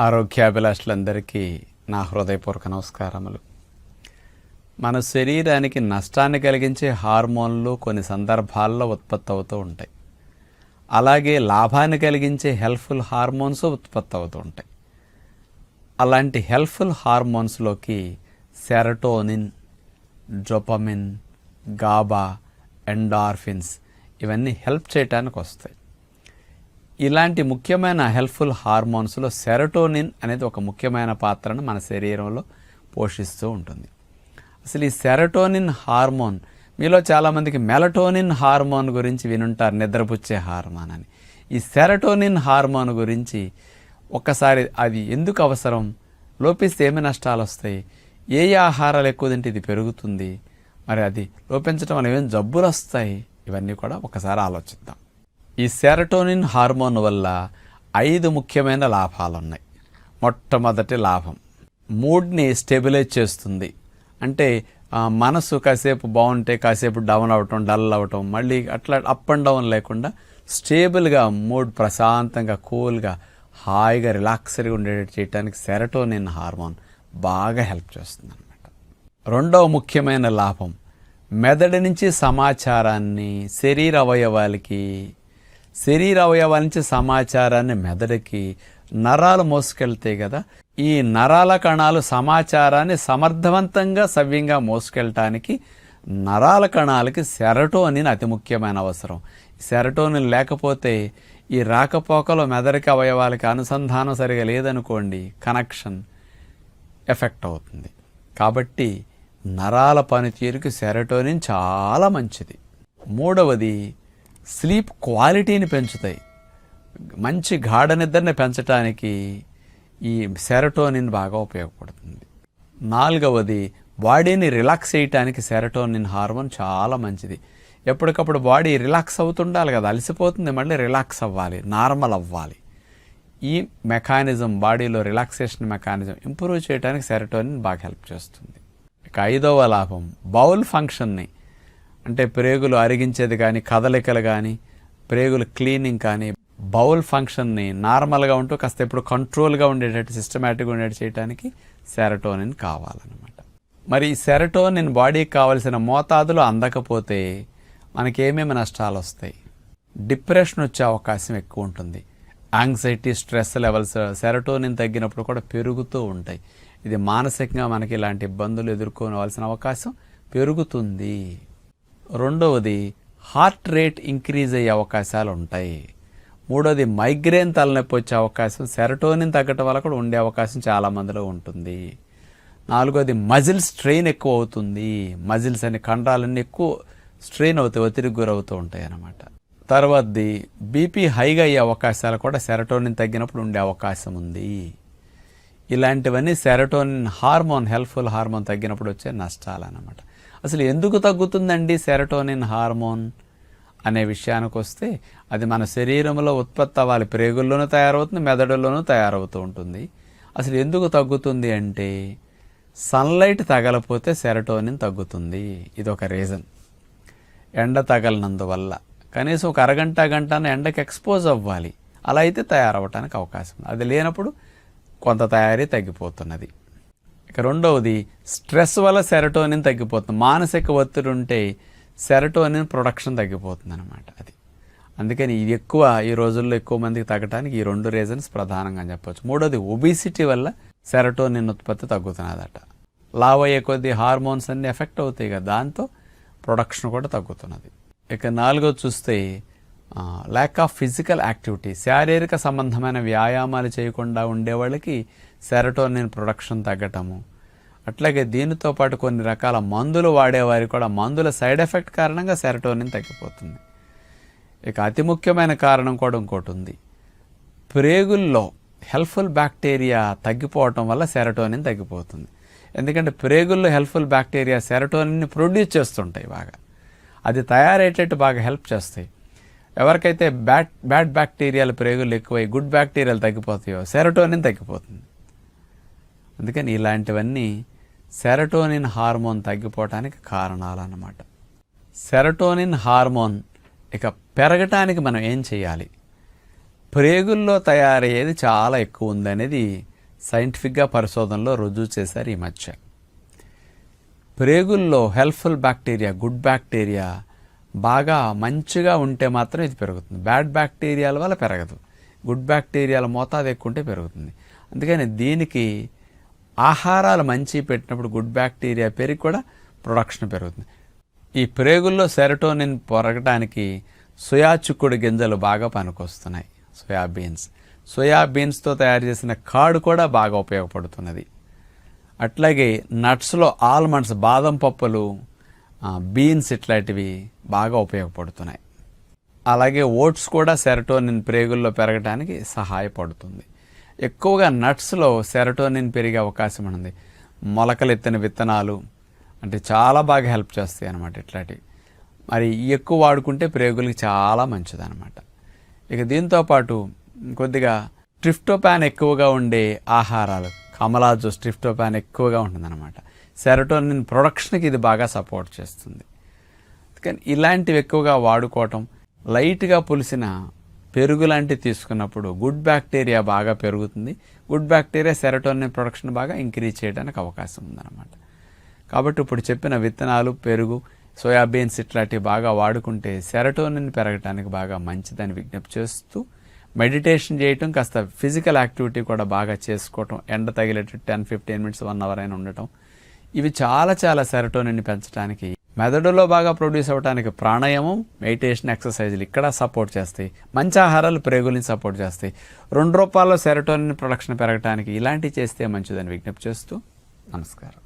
ఆరోగ్యాభిలాషులందరికీ నా హృదయపూర్వక నమస్కారములు. మన శరీరానికి నష్టాన్ని కలిగించే హార్మోన్లు కొన్ని సందర్భాల్లో ఉత్పత్తి అవుతూ ఉంటాయి. అలాగే లాభాన్ని కలిగించే హెల్ప్ఫుల్ హార్మోన్స్ ఉత్పత్తి అవుతూ ఉంటాయి. అలాంటి హెల్ప్ఫుల్ హార్మోన్స్లోకి సెరటోనిన్ డొపమిన్ గాబా ఎండార్ఫిన్స్ ఇవన్నీ హెల్ప్ చేయటానికి వస్తాయి. ఇలాంటి ముఖ్యమైన హెల్ప్ఫుల్ హార్మోన్స్లో సెరటోనిన్ అనేది ఒక ముఖ్యమైన పాత్రను మన శరీరంలో పోషిస్తూ ఉంటుంది. అసలు ఈ సెరటోనిన్ హార్మోన్ మీలో చాలామందికి మెలటోనిన్ హార్మోన్ గురించి వినుంటారు నిద్రపుచ్చే హార్మోన్ అని. ఈ సెరటోనిన్ హార్మోన్ గురించి ఒక్కసారి అది ఎందుకు అవసరం? లోపిస్తే ఏమి నష్టాలు వస్తాయి? ఏ ఆహారాలు ఎక్కువ తింటే ఇది పెరుగుతుంది? మరి అది లోపించడం వల్ల ఏమేమి జబ్బులు వస్తాయి? ఇవన్నీ కూడా ఒకసారి ఆలోచిద్దాం. ఈ సెరటోనిన్ హార్మోన్ వల్ల ఐదు ముఖ్యమైన లాభాలు ఉన్నాయి మొట్టమొదటి లాభం మూడ్ని స్టెబిలైజ్ చేస్తుంది. అంటే మనసు కాసేపు బాగుంటే కాసేపు డౌన్ అవ్వటం డల్ అవ్వటం మళ్ళీ అట్లా అప్ అండ్ డౌన్ లేకుండా స్టేబుల్గా మూడ్ ప్రశాంతంగా కూల్గా హాయిగా రిలాక్స్గా ఉండేటట్టు చేయడానికి సెరటోనిన్ హార్మోన్ బాగా హెల్ప్ చేస్తుంది అనమాట రెండవ ముఖ్యమైన లాభం మెదడు నుంచి సమాచారాన్ని శరీర అవయవాలకి శరీర అవయవాల నుంచి సమాచారాన్ని మెదడుకి నరాలు మోసుకెళ్తాయి కదా. ఈ నరాల కణాలు సమాచారాన్ని సమర్థవంతంగా సవ్యంగా మోసుకెళ్ళటానికి నరాల కణాలకి సెరటోనిన్ అతి ముఖ్యమైన అవసరం. సెరటోనిన్ లేకపోతే ఈ రాకపోకలో మెదడుకి అవయవాలకి అనుసంధానం సరిగా లేదనుకోండి కనెక్షన్ ఎఫెక్ట్ అవుతుంది. కాబట్టి నరాల పనితీరుకి సెరటోనిన్ చాలా మంచిది. మూడవది స్లీప్ క్వాలిటీని పెంచుతాయి. మంచి గాఢ నిద్రని పెంచడానికి ఈ సెరటోనిన్ బాగా ఉపయోగపడుతుంది. నాలుగవది బాడీని రిలాక్స్ చేయటానికి సెరటోనిన్ హార్మోన్ చాలా మంచిది. ఎప్పటికప్పుడు బాడీ రిలాక్స్ అవుతుండాలి కదా అలసిపోతుంది మళ్ళీ రిలాక్స్ అవ్వాలి నార్మల్ అవ్వాలి. ఈ మెకానిజం బాడీలో రిలాక్సేషన్ మెకానిజం ఇంప్రూవ్ చేయడానికి సెరటోనిన్ బాగా హెల్ప్ చేస్తుంది. ఇక ఐదవ లాభం బౌల్ ఫంక్షన్ని అంటే ప్రేగులు అరిగించేది కానీ కదలికలు కానీ ప్రేగులు క్లీనింగ్ కానీ బౌల్ ఫంక్షన్ని నార్మల్గా ఉంటూ కాస్త ఎప్పుడు కంట్రోల్గా ఉండేటట్టు సిస్టమేటిక్గా ఉండేటట్టు చేయడానికి సెరటోనిన్ కావాలన్నమాట. మరి ఈ సెరటోనిన్ బాడీకి కావలసిన మోతాదులో అందకపోతే మనకేమేమి నష్టాలు వస్తాయి? డిప్రెషన్ వచ్చే అవకాశం ఎక్కువ ఉంటుంది. యాంగ్జైటీ స్ట్రెస్ లెవెల్స్ సెరటోనిన్ తగ్గినప్పుడు కూడా పెరుగుతూ ఉంటాయి. ఇది మానసికంగా మనకి ఇలాంటి ఇబ్బందులు ఎదుర్కోవాల్సిన అవకాశం పెరుగుతుంది. రెండవది హార్ట్ రేట్ ఇంక్రీజ్ అయ్యే అవకాశాలు ఉంటాయి. మూడోది మైగ్రేన్ తలనొప్పి వచ్చే అవకాశం సెరటోనిన్ తగ్గటం వల్ల కూడా ఉండే అవకాశం చాలా మందిలో ఉంటుంది. నాలుగోది మజిల్ స్ట్రెయిన్ ఎక్కువ అవుతుంది. మజిల్స్ అనే కండరాలన్నీ ఎక్కువ స్ట్రెయిన్ అవుతాయి ఒత్తిడికి గురవుతూ ఉంటాయి అన్నమాట. తర్వాతది బీపీ హైగా అయ్యే అవకాశాలు కూడా సెరటోనిన్ తగ్గినప్పుడు ఉండే అవకాశం ఉంది. ఇలాంటివన్నీ సెరటోనిన్ హార్మోన్ హెల్ప్ఫుల్ హార్మోన్ తగ్గినప్పుడు వచ్చే నష్టాలు అన్నమాట. అసలు ఎందుకు తగ్గుతుందండి సెరటోనిన్ హార్మోన్ అనే విషయానికి వస్తే అది మన శరీరంలో ఉత్పత్తి అవ్వాలి. ప్రేగుల్లోనూ తయారవుతుంది మెదడులోనూ తయారవుతూ ఉంటుంది. అసలు ఎందుకు తగ్గుతుంది అంటే సన్లైట్ తగలపోతే సెరటోనిన్ తగ్గుతుంది. ఇది ఒక రీజన్ ఎండ తగలనందువల్ల. కనీసం ఒక అరగంట గంటన ఎండకి ఎక్స్పోజ్ అవ్వాలి. అలా అయితే తయారవటానికి అవకాశం అది లేనప్పుడు కొంత తయారీ తగ్గిపోతున్నది. ఇక రెండవది స్ట్రెస్ వల్ల సెరటోనిన్ తగ్గిపోతుంది. మానసిక ఒత్తిడి ఉంటే సెరటోనిన్ ప్రొడక్షన్ తగ్గిపోతుంది అనమాట అది. అందుకని ఇది ఎక్కువ ఈ రోజుల్లో ఎక్కువ మందికి తగ్గడానికి ఈ రెండు రీజన్స్ ప్రధానంగా చెప్పొచ్చు. మూడోది ఒబిసిటీ వల్ల సెరటోనిన్ ఉత్పత్తి తగ్గుతున్నదట. లావ్ అయ్యే కొద్దీ హార్మోన్స్ అన్ని ఎఫెక్ట్ అవుతాయి కదా దాంతో ప్రొడక్షన్ కూడా తగ్గుతున్నది. ఇక నాలుగో చూస్తే ల్యాక్ ఆఫ్ ఫిజికల్ యాక్టివిటీ శారీరక సంబంధమైన వ్యాయామాలు చేయకుండా ఉండే వాళ్ళకి సెరటోనిన్ ప్రొడక్షన్ తగ్గటము. అట్లాగే దీనితో పాటు కొన్ని రకాల మందులు వాడేవారికి కూడా మందుల సైడ్ ఎఫెక్ట్ కారణంగా సెరటోనిన్ తగ్గిపోతుంది. ఇక అతి ముఖ్యమైన కారణం కూడా ఇంకోటి ఉంది. ప్రేగుల్లో హెల్ప్ఫుల్ బ్యాక్టీరియా తగ్గిపోవటం వల్ల సెరటోనిన్ తగ్గిపోతుంది. ఎందుకంటే ప్రేగుల్లో హెల్ప్ఫుల్ బ్యాక్టీరియా సెరటోనిన్ని ప్రొడ్యూస్ చేస్తుంటాయి బాగా. అది తయారయ్యేటట్టు బాగా హెల్ప్ చేస్తాయి. ఎవరికైతే బ్యాడ్ బ్యాడ్ బ్యాక్టీరియాలు ప్రేగులు ఎక్కువై గుడ్ బ్యాక్టీరియాలు తగ్గిపోతాయో సెరటోనిన్ తగ్గిపోతుంది. అందుకని ఇలాంటివన్నీ సెరటోనిన్ హార్మోన్ తగ్గిపోవటానికి కారణాలు అన్నమాట సెరటోనిన్ హార్మోన్ ఇక పెరగటానికి మనం ఏం చేయాలి? ప్రేగుల్లో తయారయ్యేది చాలా ఎక్కువ ఉందనేది సైంటిఫిక్గా పరిశోధనలో రుజువు చేశారు ఈ మధ్య. ప్రేగుల్లో హెల్ప్ఫుల్ బ్యాక్టీరియా గుడ్ బ్యాక్టీరియా బాగా మంచిగా ఉంటే మాత్రం ఇది పెరుగుతుంది. బ్యాడ్ బ్యాక్టీరియాల వల్ల పెరగదు. గుడ్ బ్యాక్టీరియాల మోతాదు ఎక్కువ ఉంటే పెరుగుతుంది. అందుకని దీనికి ఆహారాలు మంచి పెట్టినప్పుడు గుడ్ బ్యాక్టీరియా పెరిగి కూడా ప్రొడక్షన్ పెరుగుతుంది. ఈ ప్రేగుల్లో సెరటోనిన్ పెరగడానికి సోయా చిక్కుడు గింజలు బాగా పనికొస్తున్నాయి సోయాబీన్స్. సోయాబీన్స్తో తయారు చేసిన కాడు కూడా బాగా ఉపయోగపడుతున్నది. అట్లాగే నట్స్లో ఆల్మండ్స్ బాదం పప్పులు బీన్స్ ఇట్లాంటివి బాగా ఉపయోగపడుతున్నాయి. అలాగే ఓట్స్ కూడా సెరటోనిన్ ప్రేగుల్లో పెరగడానికి సహాయపడుతుంది. ఎక్కువగా నట్స్లో సెరటోనిన్ పెరిగే అవకాశం ఉంది. మొలకలు ఎత్తిన విత్తనాలు అంటే చాలా బాగా హెల్ప్ చేస్తాయి అన్నమాట ఇట్లాంటివి. మరి ఎక్కువ వాడుకుంటే ప్రేగులకి చాలా మంచిదన్నమాట. ఇక దీంతోపాటు కొద్దిగా ట్రిఫ్టోపాన్ ఎక్కువగా ఉండే ఆహారాలు కమలాజు జ్యూస్ ట్రిఫ్టోపాన్ ఎక్కువగా ఉంటుందన్నమాట. సెరటోనిన్ ప్రొడక్షన్కి ఇది బాగా సపోర్ట్ చేస్తుంది. కానీ ఇలాంటివి ఎక్కువగా వాడుకోవటం లైట్గా పులిసిన పెరుగు లాంటివి తీసుకున్నప్పుడు గుడ్ బ్యాక్టీరియా బాగా పెరుగుతుంది. గుడ్ బ్యాక్టీరియా సెరటోనిన్ ప్రొడక్షన్ బాగా ఇంక్రీజ్ చేయడానికి అవకాశం ఉందన్నమాట. కాబట్టి ఇప్పుడు చెప్పిన విత్తనాలు పెరుగు సోయాబీన్స్ ఇట్లాంటివి బాగా వాడుకుంటే సెరటోనిన్ పెరగడానికి బాగా మంచిదని విజ్ఞప్తి చేస్తూ మెడిటేషన్ చేయటం కాస్త ఫిజికల్ యాక్టివిటీ కూడా బాగా చేసుకోవటం ఎండ తగిలేటట్టు ten fifteen minutes one hour అయినా ఉండటం ఇవి చాలా చాలా సెరటోనిన్ పెంచడానికి మెదడులో బాగా ప్రొడ్యూస్ అవ్వడానికి ప్రాణాయామం మెడిటేషన్ ఎక్సర్సైజులు ఇక్కడ సపోర్ట్ చేస్తాయి. మంచి ఆహారాలు ప్రేగుల్ని సపోర్ట్ చేస్తాయి. రెండు రూపాయల్లో సెరటోనిన్ ప్రొడక్షన్ పెరగడానికి ఇలాంటివి చేస్తే మంచిదని విజ్ఞప్తి చేస్తూ నమస్కారం.